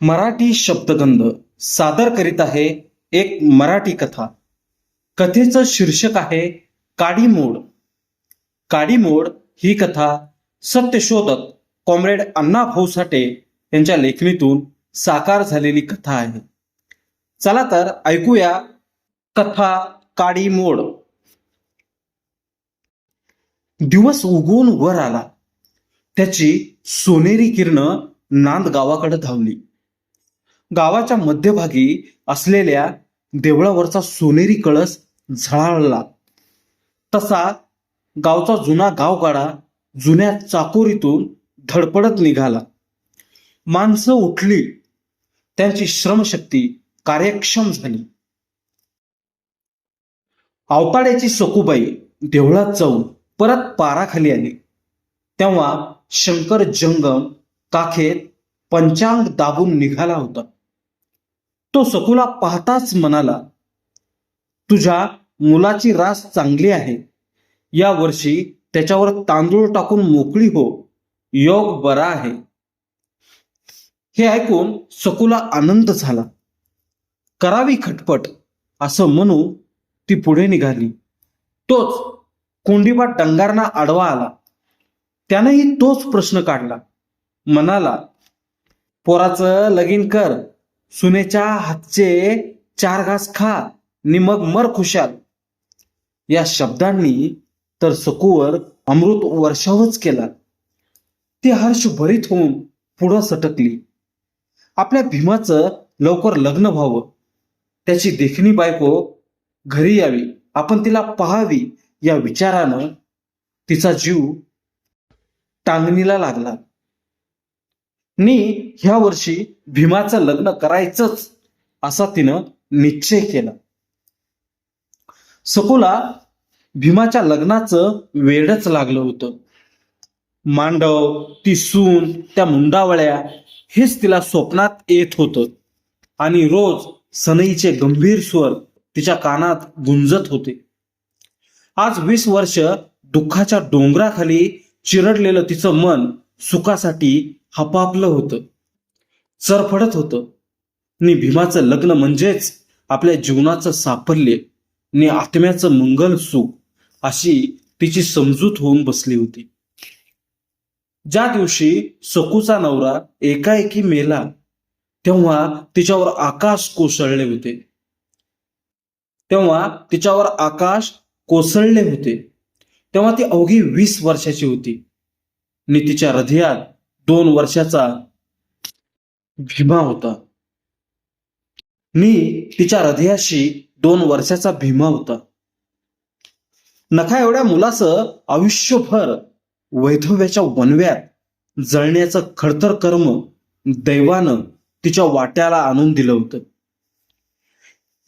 मराठी शब्दगंध सादर करीत आहे एक मराठी कथा. कथेचं शीर्षक आहे काडीमोड. काडीमोड ही कथा सत्यशोधक कॉम्रेड अण्णा भाऊ साठे यांच्या लेखणीतून साकार झालेली कथा आहे. चला तर ऐकूया कथा काडीमोड. दिवस उगवून वर आला. त्याची सोनेरी किरण नांद गावाकडे धावली. गावाच्या मध्यभागी असलेल्या देवळावरचा सोनेरी कळस झळाळला. तसा गावचा जुना गावगाडा जुन्या चाकोरीतून धडपडत निघाला. माणसं उठली. त्यांची श्रमशक्ती कार्यक्षम झाली. आवताड्याची सखूबाई देवळात जाऊन परत पाराखाली आली. तेव्हा शंकर जंगम काखेत पंचांग दाबून निघाला होता. तो सखूला पाहताच म्हणाला तुझ्या मुलाची रास चांगली आहे. या वर्षी त्याच्यावर तांदूळ टाकून मोकळी हो. योग बरा आहे. हे ऐकून सखूला आनंद झाला. करावी खटपट असं म्हणू ती पुढे निघाली. तोच कोंडीबा डंगारना आडवा आला. त्यानंही तोच प्रश्न काढला. म्हणाला पोराचं लगीन कर. सुनेच्या हातचे चार घास खा नि मग मर खुशाल. या शब्दांनी तर सकूवर अमृत वर्षावच केला. ती हर्ष भरीत होऊन पुढं सटकली. आपल्या भीमाचं लवकर लग्न व्हावं. त्याची देखणी बायको घरी यावी आपण तिला पाहावी या विचारानं तिचा जीव टांगणीला लागला. मी ह्या वर्षी भीमाचं लग्न करायचंच असा तिनं निश्चय केला. सकुला भीमाच्या लग्नाचं वेडच लागलं होतं. मांडव ती सून त्या मुंडावळ्या हेच तिला स्वप्नात येत होतं. आणि रोज सनईचे गंभीर स्वर तिच्या कानात गुंजत होते. आज वीस वर्ष दुःखाच्या डोंगराखाली चिरडलेलं तिचं मन सुखासाठी हपापलं होतं. चरफडत होतं. नि भीमाचं लग्न म्हणजेच आपल्या जीवनाचं साफल्य नि आत्म्याचं मंगल सुख अशी तिची समजूत होऊन बसली होती. ज्या दिवशी सकूचा नवरा एकाएकी मेला तेव्हा तिच्यावर आकाश कोसळले होते. तेव्हा तिच्यावर आकाश कोसळले होते. तेव्हा ती अवघी वीस वर्षाची होती. आणि तिच्या हृदयात दोन वर्षाचा भीमा होता. मी तिच्या हृदयाशी दोन वर्षाचा भीमा होता. नखा एवढ्या मुलाचं आयुष्यभर वैधव्याच्या वनव्यात जळण्याचं खडतर कर्म दैवानं तिच्या वाट्याला आणून दिलं होतं.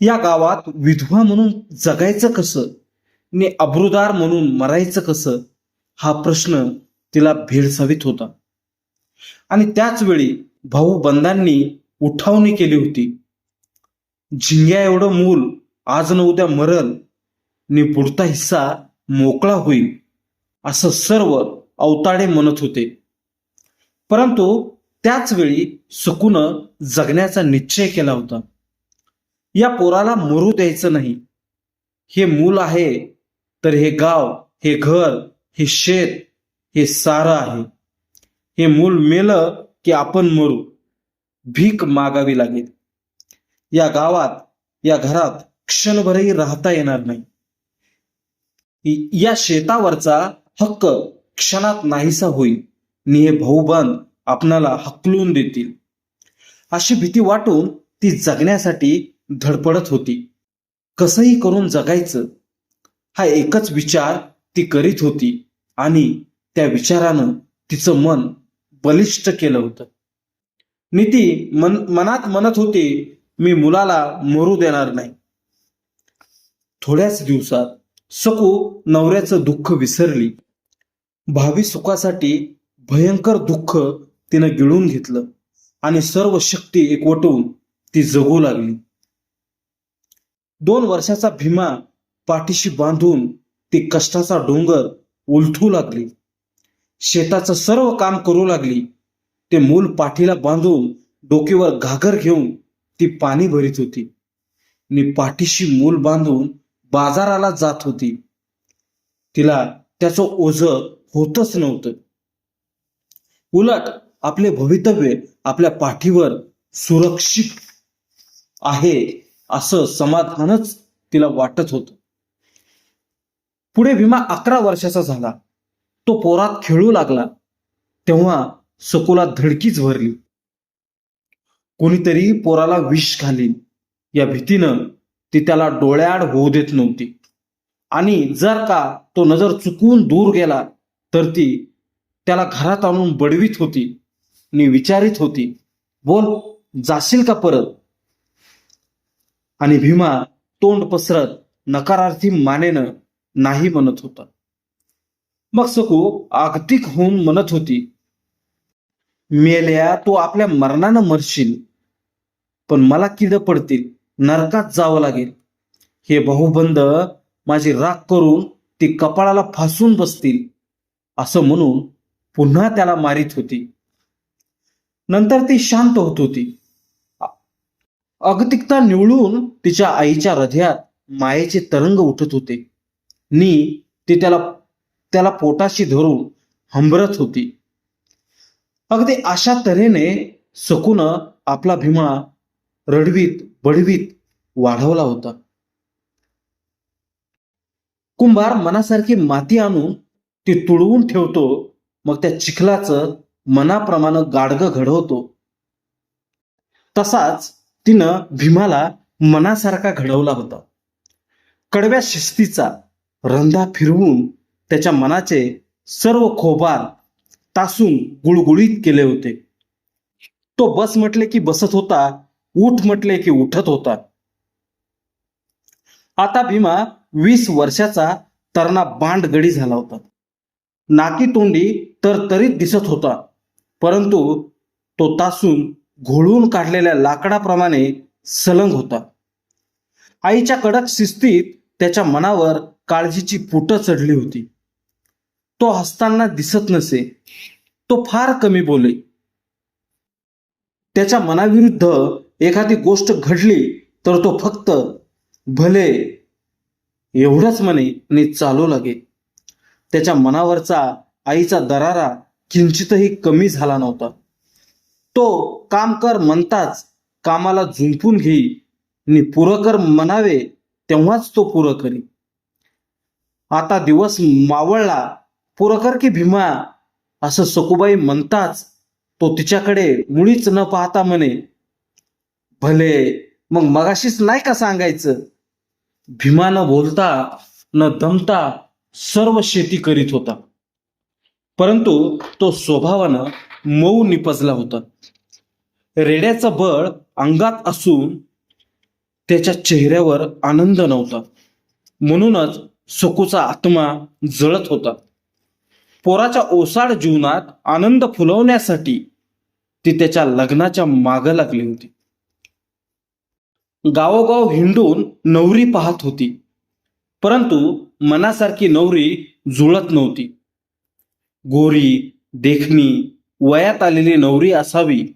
या गावात विधवा म्हणून जगायचं कसं? आणि अब्रुदार म्हणून मरायचं कसं? हा प्रश्न तिला भेडसावीत होता. आणि त्याचवेळी भाऊ बंदांनी उठावणी केली होती. झिंग्या एवढं मूल आज न उद्या मरल नि पुढचा हिस्सा मोकळा होईल असं सर्व अवताडे म्हणत होते. परंतु त्याच वेळी जगण्याचा निश्चय केला होता. या पोराला मरू द्यायचं नाही. हे मूल आहे तर हे गाव हे घर हे शेत हे सारं आहे. हे मूल मेलं की आपण मरू. भीक मागावी लागेल. या गावात या घरात क्षणभरही राहता येणार नाही. या शेतावरचा हक्क क्षणात नाहीसा होईल. नि हे भाऊबंद आपणाला हकलून देतील. अशी भीती वाटून ती जगण्यासाठी धडपडत होती. कसंही करून जगायचं हा एकच विचार ती करीत होती आणि त्या विचारानं तिचं मन बलिष्ठ केलं होतं. नीती मन मनात म्हणत होती मी मुलाला मरू देणार नाही. थोड्याच दिवसात सकू नवऱ्याचं दुःख विसरली. भावी सुखासाठी भयंकर दुःख तिनं गिळून घेतलं आणि सर्व शक्ती एकवटून ती जगू लागली. दोन वर्षाचा भीमा पाठीशी बांधून ती कष्टाचा डोंगर उलथू लागली. शेताचं सर्व काम करू लागली. ते मूल पाठीला बांधून डोकीवर घागर घेऊन ती पाणी भरीत होती. आणि पाठीशी मूल बांधून बाजाराला जात होती. तिला त्याचं ओझ होतच नव्हतं. उलट आपले भवितव्य आपल्या पाठीवर सुरक्षित आहे असं समाधानच तिला वाटत होतं. पुढे भीमा अकरा वर्षाचा झाला. तो पोरात खेळू लागला तेव्हा सकोला धडकीच भरली. कोणीतरी पोराला विष घालीन या भीतीनं ती त्याला डोळ्याआड होऊ देत नव्हती. आणि जर का तो नजर चुकून दूर गेला तर ती त्याला घरात आणून बडवीत होती आणि विचारित होती बोल जाशील का परत? आणि भीमा तोंड पसरत नकारार्थी मानेनं नाही म्हणत होता. मग सकू आगतिक होऊन म्हणत होती मेल्या तू आपल्या मरणानं मरशील पण मला किड पडतील नरकात जावं लागेल. हे बहुबंद माझी राख करून ती कपाळाला फासून बसतील असं म्हणून पुन्हा त्याला मारित होती. नंतर ती शांत होत होती. अगतिकता निवळून तिच्या आईच्या हृदयात मायेचे तरंग उठत होते. नी ती त्याला त्याला पोटाशी धरून हंबरत होती. अगदी अशा तऱ्हेने सकून आपला भीमा रडवीत बडवीत वाढवला होता. कुंभार मनासारखी माती आणून ती तुडवून ठेवतो मग त्या चिखलाचं मनाप्रमाणे गाडगं घडवतो. तसाच तिनं भीमाला मनासारखा घडवला होता. कडव्या शिस्तीचा रंधा फिरवून त्याच्या मनाचे सर्व खोबार तासून गुळगुळीत केले होते. तो बस म्हटले की बसत होता उठ म्हटले की उठत होता. आता भीमा वीस वर्षाचा तरणा बांडगडी झाला होता. नाकी तोंडी तर तरीत दिसत होता परंतु तो तासून घोळून काढलेल्या लाकडाप्रमाणे सलंग होता. आईच्या कडक शिस्तीत त्याच्या मनावर काळजीची पुटं चढली होती. तो हसताना दिसत नसे तो फार कमी बोले. त्याच्या मनाविरुद्ध एखादी गोष्ट घडली तर तो फक्त भले एवढंच म्हणे आणि चालू लागे. त्याच्या मनावरचा आईचा दरारा किंचितही कमी झाला नव्हता. तो काम कर म्हणताच कामाला झुंपून घेई आणि पुरकर म्हणावे तेव्हाच तो पुरं करी आता दिवस मावळला पुरकर की भीमा असं सकुबाई म्हणताच तो तिच्याकडे मुळीच न पाहता म्हणे भले मग मगाशीच नाही का सांगायचं? भीमा न बोलता न दमता सर्व शेती करीत होता. परंतु तो स्वभावानं मऊ निपजला होता. रेड्याचं बळ अंगात असून त्याच्या चेहऱ्यावर आनंद नव्हता. म्हणूनच सकूचा आत्मा जळत होता. पोराच्या ओसाड जीवनात आनंद फुलवण्यासाठी ती त्याच्या लग्नाच्या माग लागली होती. गावोगाव हिंडून नवरी पाहत होती. परंतु मनासारखी नवरी जुळत नव्हती. गोरी देखणी वयात आलेली नवरी असावी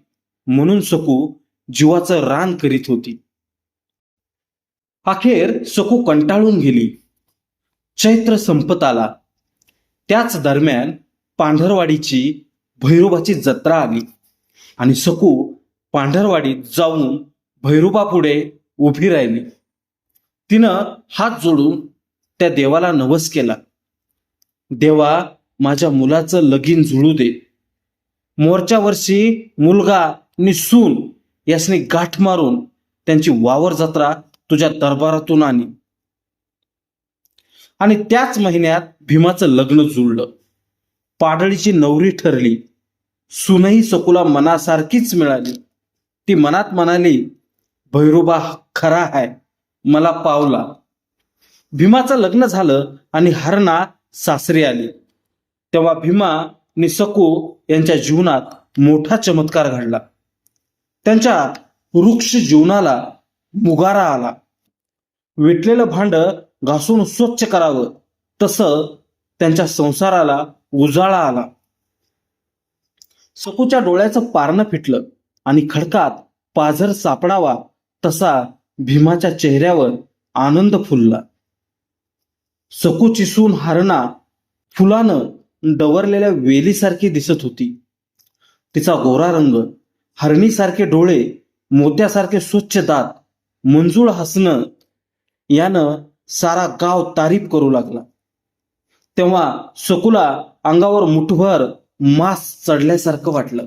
म्हणून सकू जीवाचं रान करीत होती. अखेर सकू कंटाळून गेली. चैत्र संपत आला. त्याच दरम्यान पांढरवाडीची भैरोबाची जत्रा आली. आणि सकू पांढरवाडीत जाऊन भैरोबापुढे उभी राहिली. तिनं हात जोडून त्या देवाला नवस केला. देवा माझ्या मुलाचं लगीन जुळू दे. मोरच्या वर्षी मुलगा आणि सून यासनी गाठ मारून त्यांची वावर जत्रा तुझ्या दरबारातून आणी. आणि त्याच महिन्यात भीमाचं लग्न जुळलं. पाडळीची नवरी ठरली. सुनही सकुला मनासारखीच मिळाली. ती मनात म्हणाली भैरोबा खरा आहे मला पावला. भीमाचं लग्न झालं आणि हरणा सासरी आली. तेव्हा भीमा आणि सकू यांच्या जीवनात मोठा चमत्कार घडला. त्यांच्या वृक्ष जीवनाला मुगारा आला. विटलेलं भांड घासून स्वच्छ करावं. तसं त्यांच्या संसाराला उजाळा आला. सकूच्या डोळ्याचं पारणं फिटलं आणि खडकात पाझर सापडावा तसा भीमाच्या चेहऱ्यावर आनंद फुलला. सकू चिसून हरणा फुलानं डवरलेल्या वेलीसारखी दिसत होती. तिचा गोरा रंग हरणीसारखे डोळे मोत्यासारखे स्वच्छ दात मंजूळ हसणं यानं सारा गाव तारीफ करू लागला. तेव्हा सकुला अंगावर मुठभर मास चढल्यासारखं वाटलं.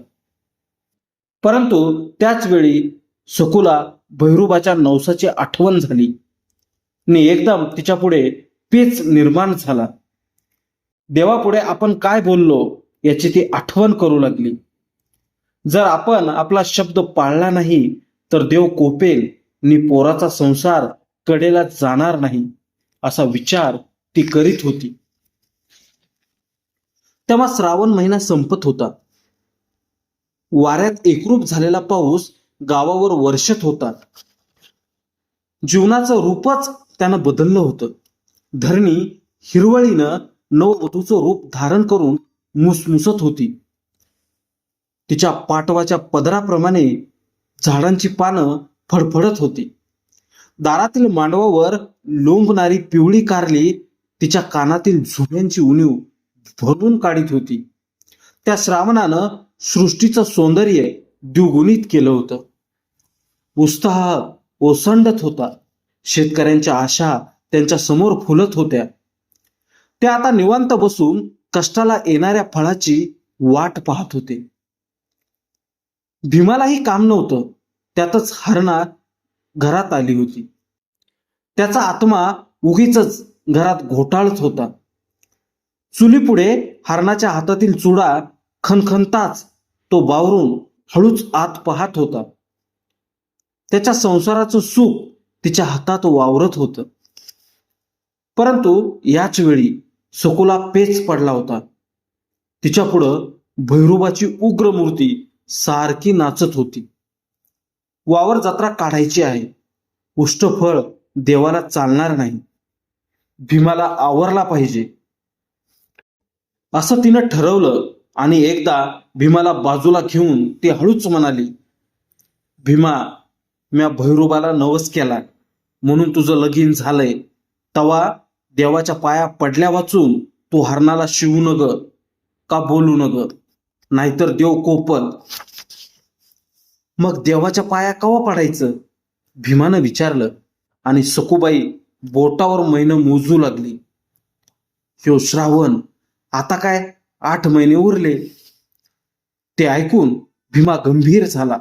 परंतु त्याच वेळी सकुला भैरूबाच्या नवसाची आठवण झाली. आणि एकदम तिच्या पुढे पेच निर्माण झाला. देवापुढे आपण काय बोललो याची ती आठवण करू लागली. जर आपण आपला शब्द पाळला नाही तर देव कोपेल आणि पोराचा संसार कडेला जाणार नाही असा विचार ती करीत होती. तेव्हा श्रावण महिना संपत होता. वाऱ्यात एकरूप झालेला पाऊस गावावर वर्षत होता. जीवनाचं रूपच त्यानं बदललं होतं. धरणी हिरवळीनं नववधूचं रूप धारण करून मुसमुसत होती. तिच्या पाटवाच्या पदराप्रमाणे झाडांची पानं फडफडत होती. दारातील मांडवावर लोंबणारी पिवळी कारली तिच्या कानातील झुब्यांची उणीव भरून काढीत होती. त्या श्रावणानं सृष्टीचं सौंदर्य द्विगुणित केलं होतं. उत्साह ओसंडत होता. शेतकऱ्यांच्या आशा त्यांच्यासमोर फुलत होत्या. त्या आता निवांत बसून कष्टाला येणाऱ्या फळाची वाट पाहत होते. भीमालाही काम नव्हतं. त्यातच हरणा घरात आली होती. त्याचा आत्मा उगीच घरात घोटाळत होता. चुलीपुढे हरणाच्या हातातील चुडा खनखनताच तो बावरून हळूच आत पाहत होता. त्याच्या संसाराचं सुख तिच्या हातात वावरत होतं. परंतु याच वेळी सकुला पेच पडला होता. तिच्या पुढं भैरोबाची उग्र मूर्ती सारखी नाचत होती. वावर जत्रा काढायची आहे. उष्टफळ देवाला चालणार नाही. भीमाला आवरला पाहिजे. असं तिनं ठरवलं आणि एकदा भीमाला बाजूला घेऊन ती हळूच म्हणाली भीमा म्या भैरोबाला नवस केला. म्हणून तुझं लगीन झालंय. तवा देवाच्या पाया पडल्या वाचून तू हरणाला शिवू नग का बोलू नग? नाहीतर देव कोपत मग देवाच्या पाया कवा पडायचं? भीमानं विचारलं आणि सकुबाई बोटावर महिनं मोजू लागली. ह्यो श्रावण आता काय आठ महिने उरले. ते ऐकून भीमा गंभीर झाला.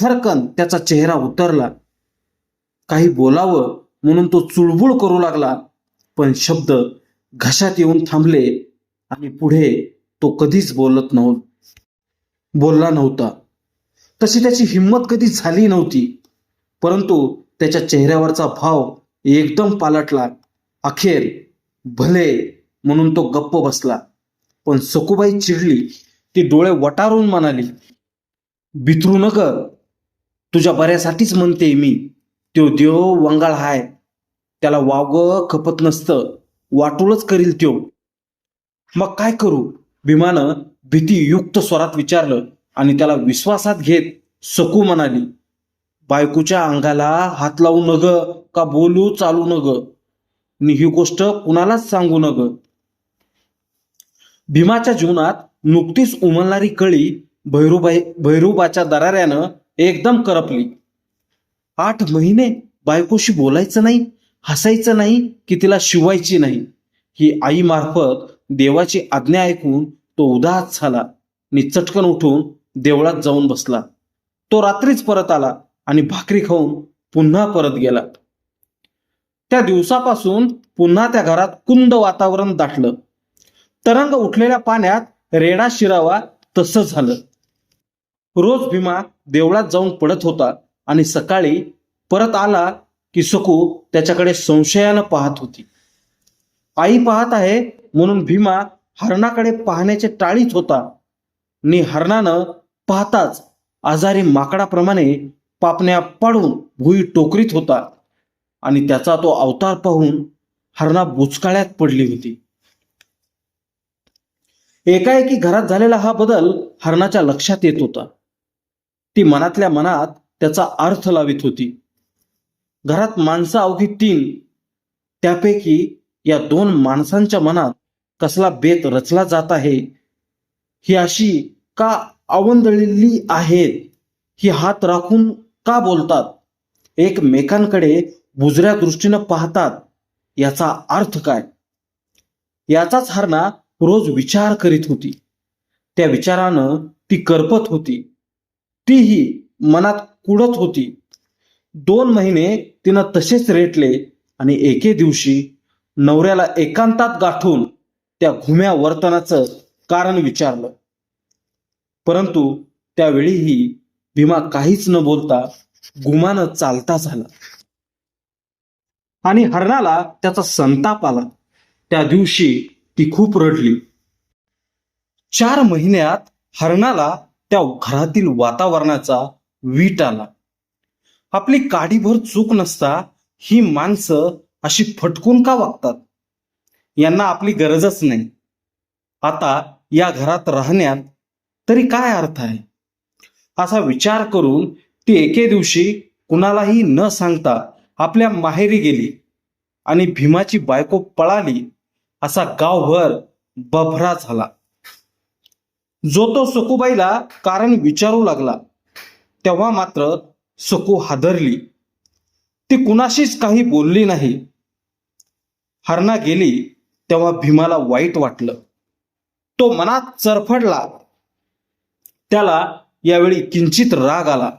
थरकन त्याचा चेहरा उतरला. काही बोलावं म्हणून तो चुळबुळ करू लागला. पण शब्द घशात येऊन थांबले आणि पुढे तो कधीच बोलत नव्हता बोलला नव्हता. तशी त्याची हिंमत कधी झाली नव्हती. परंतु त्याच्या चेहऱ्यावरचा भाव एकदम पालटला. अखेर भले म्हणून तो गप्प बसला. पण सकुबाई चिडली. ती डोळे वटारून म्हणाली बिथरू नक. तुझ्या बऱ्यासाठीच म्हणते मी. त्यो देव वंगाळ हाय. त्याला वावग खपत नसतं. वाटूलच करील त्यो मग काय करू? भीमानं भीतीयुक्त स्वरात विचारलं. आणि त्याला विश्वासात घेत सकू म्हणाली बायकोच्या अंगाला हात लावू नग का बोलू चालू नग? नि ही गोष्ट कुणालाच सांगू नग. भीमाच्या जीवनात नुकतीच उमलणारी कळी भैरूबाई भैरूबाच्या दराऱ्यानं एकदम करपली. आठ महिने बायकोशी बोलायचं नाही हसायचं नाही की तिला शिवायची नाही. ही आईमार्फत देवाची आज्ञा ऐकून तो उदास झाला. आणि चटकन उठून देवळात जाऊन बसला. तो रात्रीच परत आला आणि भाकरी खाऊन पुन्हा परत गेला. त्या दिवसापासून पुन्हा त्या घरात कुंद वातावरण दाटलं. तरंग उठलेल्या पाण्यात रेडा शिरावा तसं झालं. रोज भीमा देवळात जाऊन पडत होता आणि सकाळी परत आला की सकू त्याच्याकडे संशयानं पाहत होती. आई पाहत आहे म्हणून भीमा हरणाकडे पाहण्याचे टाळीत होता. नि हरणानं पाहताच आजारी माकडाप्रमाणे पापण्या पाडून भुई टोकरीत होता. आणि त्याचा तो अवतार पाहून हरणा बुचकाळ्यात पडली होती. एकाएकी घरात झालेला हा बदल हरणाच्या लक्षात येत होता. ती मनातल्या मनात त्याचा अर्थ लावित होती. घरात माणसं अवघी तीन. त्यापैकी या दोन माणसांच्या मनात कसला बेत रचला जात आहे ही अशी का अवंदळलेली आहेत? ही हात राखून का बोलतात? एकमेकांकडे बुजऱ्या दृष्टीनं पाहतात. याचा अर्थ काय? याचाच हरणा रोज विचार करीत होती. त्या विचारानं ती करपत होती. तीही मनात कुडत होती. दोन महिने तिनं तसेच रेटले आणि एके दिवशी नवऱ्याला एकांतात गाठून त्या घुम्या वर्तनाचं कारण विचारलं. परंतु त्यावेळीही भीमा काहीच न बोलता गुमान चालता झाला. आणि हरणाला त्याचा संताप आला. त्या दिवशी ती खूप रडली. चार महिन्यात हरणाला त्या घरातील वातावरणाचा वीट आला. आपली काडीभर चूक नसता ही माणसं अशी फटकून का वागतात? यांना आपली गरजच नाही. आता या घरात राहण्यात तरी काय अर्थ आहे? असा विचार करून ती एके दिवशी कुणालाही न सांगता आपल्या माहेरी गेली आणि भीमाची बायको पळाली असा गावभर बभरा झाला. जो तो सुकूबाईला कारण विचारू लागला तेव्हा मात्र सुकू हादरली. ती कुणाशीच काही बोलली नाही. हरणा गेली तेव्हा भीमाला वाईट वाटलं. तो मनात चरफडला. त्याला यावेळी किंचित राग आला.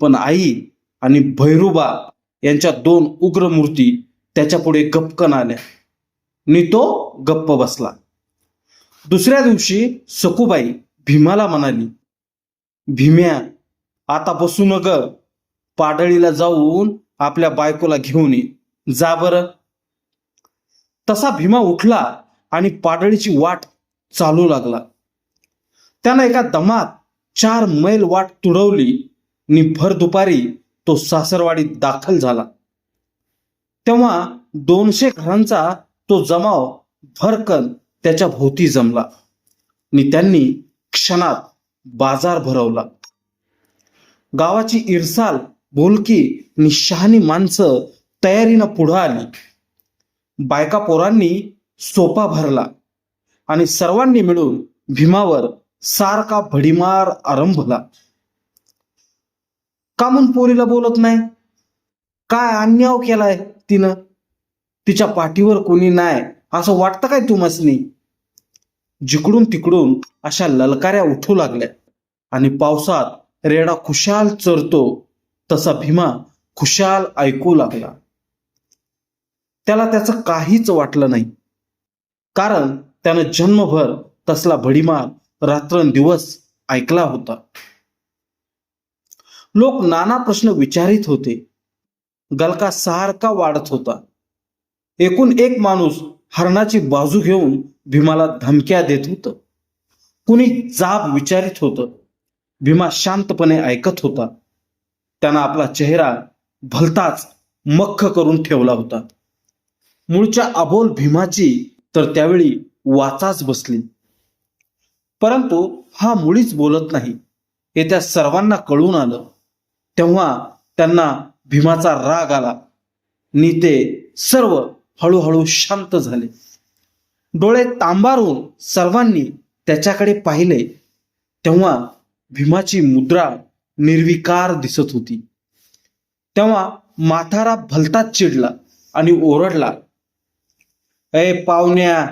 पण आई आणि भैरूबा यांच्या दोन उग्र मूर्ती त्याच्या पुढे गपकन आल्या. नि तो गप्प बसला. दुसऱ्या दिवशी सकुबाई भीमाला म्हणाली भीम्या आता बसू न ग पाडळीला जाऊन आपल्या बायकोला घेऊन ये. जा बरं. तसा भीमा उठला आणि पाडळीची वाट चालू लागला. त्यानं एका दमात चार मैल वाट तुडवली नि भर दुपारी तो सासरवाडीत दाखल झाला. तेव्हा दोनशे घरांचा तो जमाव भरकन त्याच्या भोवती जमला नि त्यांनी क्षणात बाजार भरवला. गावाची इरसाल बोलकी नि शहाणी माणसं तयारीनं पुढं आली. बायका पोरांनी सोपा भरला. आणि सर्वांनी मिळून भीमावर सारखा भडीमार आरंभला का म्हणून पोरीला बोलत नाही? काय अन्याव केलाय तिनं? तिच्या पाठीवर कोणी नाही असं वाटतं काय तुम्हासनी? जिकडून तिकडून अशा ललकाऱ्या उठू लागल्या आणि पावसात रेडा खुशाल चरतो तसा भीमा खुशाल ऐकू लागला. त्याला त्याचं काहीच वाटलं नाही. कारण त्यानं जन्मभर तसला भडीमार रात्रंदिवस ऐकला होता. लोक नाना प्रश्न विचारित होते. गलका सारखा वाढत होता. एकूण एक माणूस हरणाची बाजू घेऊन भीमाला धमक्या देत होत. कुणी जाब विचारित होतं. भीमा शांतपणे ऐकत होता. त्यानं आपला चेहरा भलताच मख्ख करून ठेवला होता. मूळच्या अबोल भीमाची तर त्यावेळी वाचाच बसली. परंतु हा मुळीच बोलत नाही. हे त्या सर्वांना कळून आलं. तेव्हा त्यांना भीमाचा राग आला. नि ते सर्व हळूहळू शांत झाले. डोळे तांबारून सर्वांनी त्याच्याकडे पाहिले. तेव्हा भीमाची मुद्रा निर्विकार दिसत होती. तेव्हा माथारा भलताच चिडला आणि ओरडला ए पाहुण्या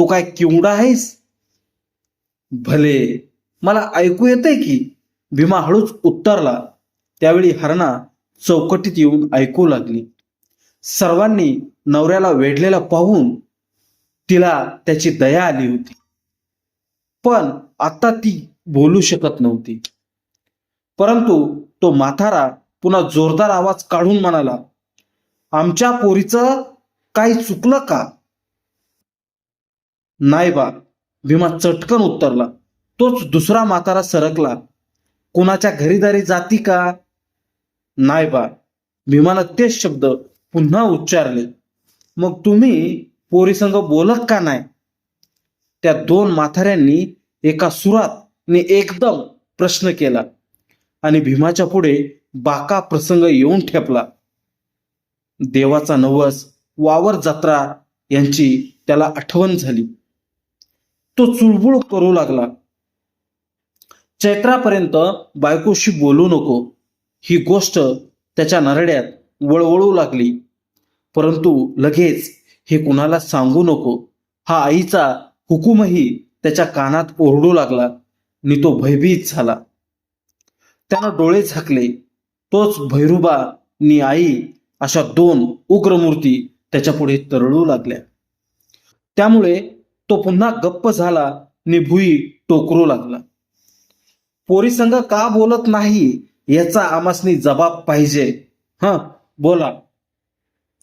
तू काय किवडा आहेस? भले. मला ऐकू येतंय की भीमा हळूच उत्तरला. त्यावेळी हरणा चौकटीत येऊन ऐकू लागली. सर्वांनी नवऱ्याला वेढलेला पाहून तिला त्याची दया आली होती. पण आता ती बोलू शकत नव्हती. परंतु तो माथारा पुन्हा जोरदार आवाज काढून म्हणाला आमच्या पोरीचं काही चुकलं का? नाही बा. भीमा चटकन उत्तरला तोच दुसरा म्हातारा सरकला. कुणाच्या घरीदारी जाती का? नाही बा. भीमानं तेच शब्द पुन्हा उच्चारले. मग तुम्ही पोरीसंग बोलत का नाही? त्या दोन म्हाताऱ्यांनी एका सुरात ने एकदम प्रश्न केला आणि भीमाच्या पुढे बाका प्रसंग येऊन ठेपला. देवाचा नवस वावर जत्रा यांची त्याला आठवण झाली. तो चुळबुळ करू लागला. चैत्रापर्यंत बायकोशी बोलू नको. ही गोष्ट त्याच्या नरड्यात वळवळू लागली. परंतु लगेच हे कुणाला सांगू नको. हा आईचा हुकूमही त्याच्या कानात ओरडू लागला आणि तो भयभीत झाला. त्यानं डोळे झाकले. तोच भैरुबा नि आई अशा दोन उग्रमूर्ती मूर्ती त्याच्यापुढे तरळू लागल्या. त्यामुळे तो पुन्हा गप्प झाला नि भुई टोकरू लागला. पोरीसंग का बोलत नाही याचा आमासनी जबाब पाहिजे. ह बोला.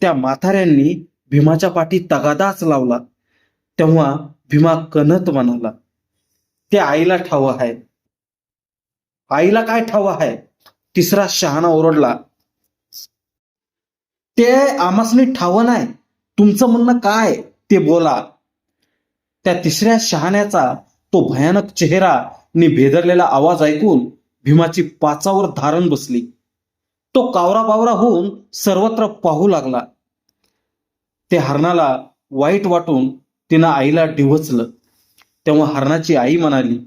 त्या म्हाताऱ्यांनी भीमाच्या पाठी तगादाच लावला. तेव्हा भीमा कनत म्हणाला त्या आईला ठाव आहे आईला काय ठाव आहे तिसरा शहाणा ओरडला ते आमासनी ठाव नाही. तुमचं म्हणणं काय? ते बोला. त्या तिसऱ्या शहाण्याचा तो भयानक चेहरा नि भेदरलेला आवाज ऐकून भीमाची पाचावर धारण बसली. तो कावरा बावरा होऊन सर्वत्र पाहू लागला. ते हरणाला वाईट वाटून तिनं आईला डिवचलं तेव्हा हरणाची आई म्हणाली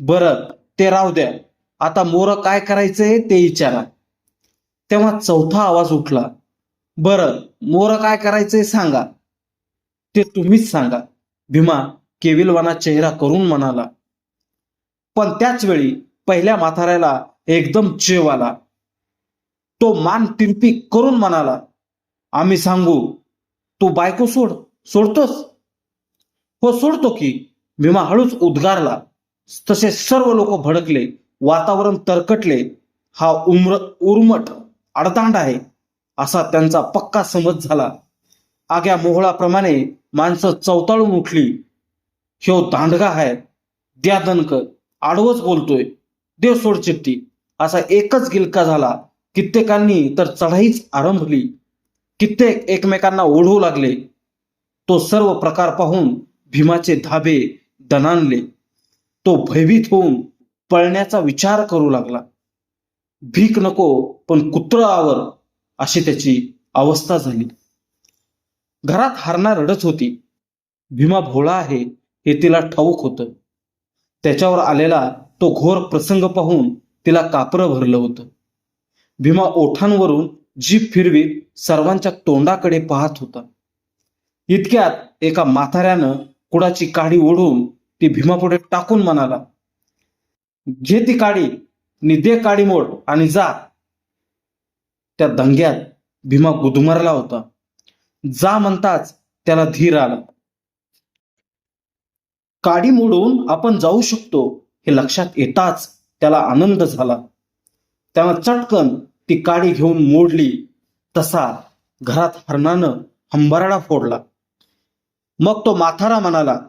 बरं ते राव द्या. आता मोर काय करायचंय ते विचारा. तेव्हा चौथा आवाज उठला बरं मोर काय करायचंय सांगा. ते तुम्हीच सांगा. भीमा केविलवाना चेहरा करून म्हणाला. पण त्याच वेळी पहिल्या म्हाताऱ्याला एकदम चेव आला. तो मान तिरपी करून म्हणाला आम्ही सांगू तू बायको सोड सोडतोस? हो सोडतो की. भीमा हळूच उद्गारला. तसे सर्व लोक भडकले वातावरण तरकटले. हा उम्र उर्मट अडतांड आहे असा त्यांचा पक्का समज झाला. आग्या मोहळाप्रमाणे माणसं चवताळून उठली. ह्यो दांडगा आहे द्या दणक आडवच बोलतोय. देव सोड चिठ्ठी. असा एकच गिलका झाला. कित्येकांनी तर चढाईच आरंभली. कित्येक एकमेकांना ओढू लागले. तो सर्व प्रकार पाहून भीमाचे धाबे दणानले तो भयभीत होऊन पळण्याचा विचार करू लागला. भीक नको पण कुत्र आवर अशी त्याची अवस्था झाली. घरात हारणा रडत होती. भीमा भोळा आहे हे तिला ठाऊक होतं. त्याच्यावर आलेला तो घोर प्रसंग पाहून तिला कापरं भरलं होतं. भीमा ओठांवरून जीभ फिरवीत सर्वांच्या तोंडाकडे पाहत होता. इतक्यात एका म्हाताऱ्यानं कुडाची काडी ओढून ती भीमापुढे टाकून म्हणाला घे ती काडी नि दे काडी मोड आणि जा. त्या दंग्यात भीमा गुदमरला होता. जा म्हणताच त्याला धीर आला. काडी मोडून आपण जाऊ शकतो हे लक्षात येताच त्याला आनंद झाला. त्यानं चटकन ती काडी घेऊन मोडली. तसा घरात हरणानं हंबराडा फोडला. मग तो माथारा म्हणाला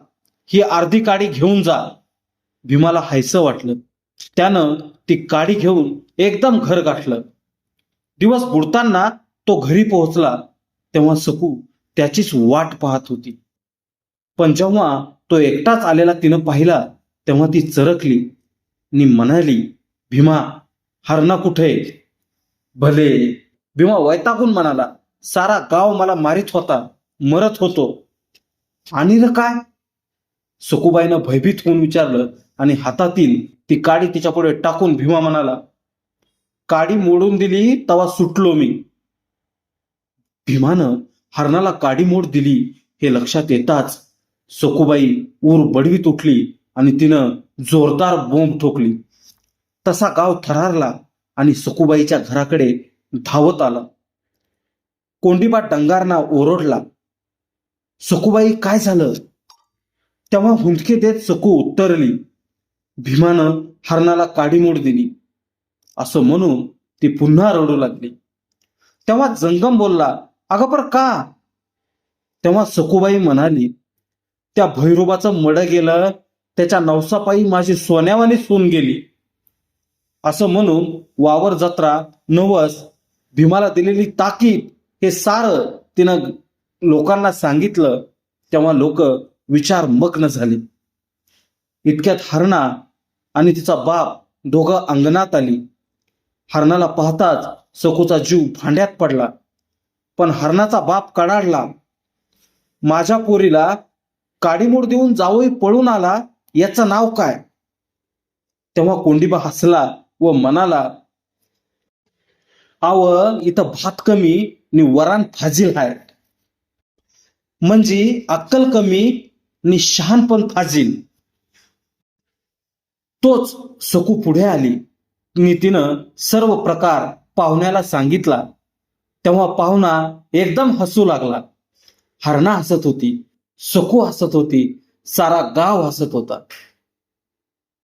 ही अर्धी काडी घेऊन जा. भीमाला हायसं वाटलं. त्यानं ती काडी घेऊन एकदम घर गाठलं. दिवस बुडताना तो घरी पोहोचला. तेव्हा सकू त्याचीच वाट पाहत होती. पण जेव्हा तो एकटाच आलेला तिनं पाहिला तेव्हा ती चरकली नि म्हणाली भीमा हरणा कुठे भले. भीमा वैतागून म्हणाला सारा गाव मला मारित होता मरत होतो. आणि र काय? सुकुबाईनं भयभीत होऊन विचारलं आणि हातातील ती काडी तिच्या पुढे टाकून भीमा म्हणाला काडी मोडून दिली तवा सुटलो मी. भीमानं हरणाला काडीमोड दिली हे लक्षात येताच सखुबाई ऊर बडवीत उठली आणि तिनं जोरदार बोंब ठोकली. तसा गाव थरारला आणि सखुबाईच्या घराकडे धावत आला. कोंडीबा डंगारना ओरडला सखुबाई काय झालं? तेव्हा हुंदके देत सकू उत्तरली भीमानं हरणाला काडीमोड दिली. असं म्हणून ती पुन्हा रडू लागली. तेव्हा जंगम बोलला अगं पर का? तेव्हा सखुबाई म्हणाली त्या भैरोबाचं मड गेलं त्याच्या नवसापायी माझी सोन्यावानी सोन गेली. असं म्हणून वावर जत्रा नवस भीमाला दिलेली ताकीद हे सारं तिनं लोकांना सांगितलं तेव्हा लोक विचार मग्न झाले. इतक्यात हरणा आणि तिचा बाप दोघं अंगणात आली. हरणाला पाहताच सखूचा जीव भांड्यात पडला. पण हरणाचा बाप कडाडला. माझ्या पोरीला काडीमोड देऊन जावई पळून आला याचं नाव काय? तेव्हा कोंडीबा हसला व म्हणाला आव इथं भात कमी नि वरान फाजील आहे म्हणजे अक्कल कमी नि शहाणपण फाजील. तोच सकू पुढे आली. नितीनं सर्व प्रकार पाहुण्याला सांगितला. तेव्हा पाहुणा एकदम हसू लागला. हरणा हसत होती सुखू हसत होती सारा गाव हसत होता.